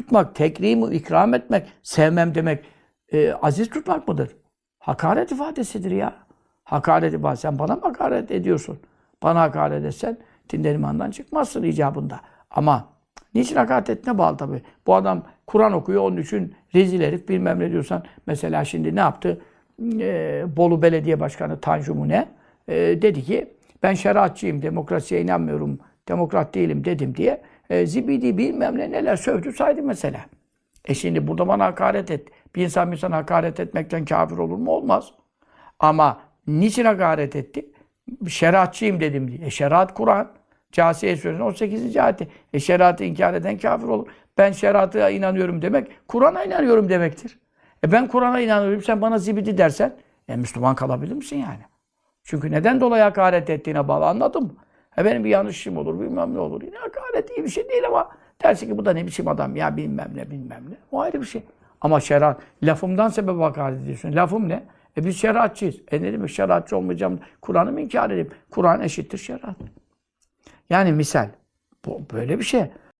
tutmak, tekrimu ikram etmek, sevmem demek e, aziz tutmak mıdır? Hakaret ifadesidir ya. Hakaret ifadesi. Sen bana mı hakaret ediyorsun? Bana hakaret etsen dinden imandan çıkmazsın icabında. Ama niçin hakaret ettiğine bağlı tabii. Bu adam Kur'an okuyor onun için rezil herif bilmem ne diyorsan. Mesela şimdi ne yaptı? Ee, Bolu Belediye Başkanı Tanju Mune e, dedi ki ben şeriatçıyım, demokrasiye inanmıyorum, demokrat değilim dedim diye e, zibidi bilmem ne neler sövdü saydı mesela. E şimdi burada bana hakaret et. Bir insan bir insana hakaret etmekten kafir olur mu? Olmaz. Ama niçin hakaret etti? Şeriatçıyım dedim diye. E şeriat Kur'an. Câsiye Suresi'nin 18. ayeti. E şeriatı inkar eden kafir olur. Ben şeriata inanıyorum demek, Kur'an'a inanıyorum demektir. E ben Kur'an'a inanıyorum, sen bana zibidi dersen, e Müslüman kalabilir misin yani? Çünkü neden dolayı hakaret ettiğine bağlı anladın mı? E benim bir yanlışım olur, bilmem ne olur. Yine hakaret iyi bir şey değil ama dersin ki bu da ne biçim adam ya bilmem ne bilmem ne. O ayrı bir şey. Ama şeriat, lafımdan sebep hakaret ediyorsun. Lafım ne? E biz şeriatçıyız. E ne demek şeriatçı olmayacağım? Kur'an'ı mı inkar edeyim? Kur'an eşittir şeriat. Yani misal. Bu böyle bir şey.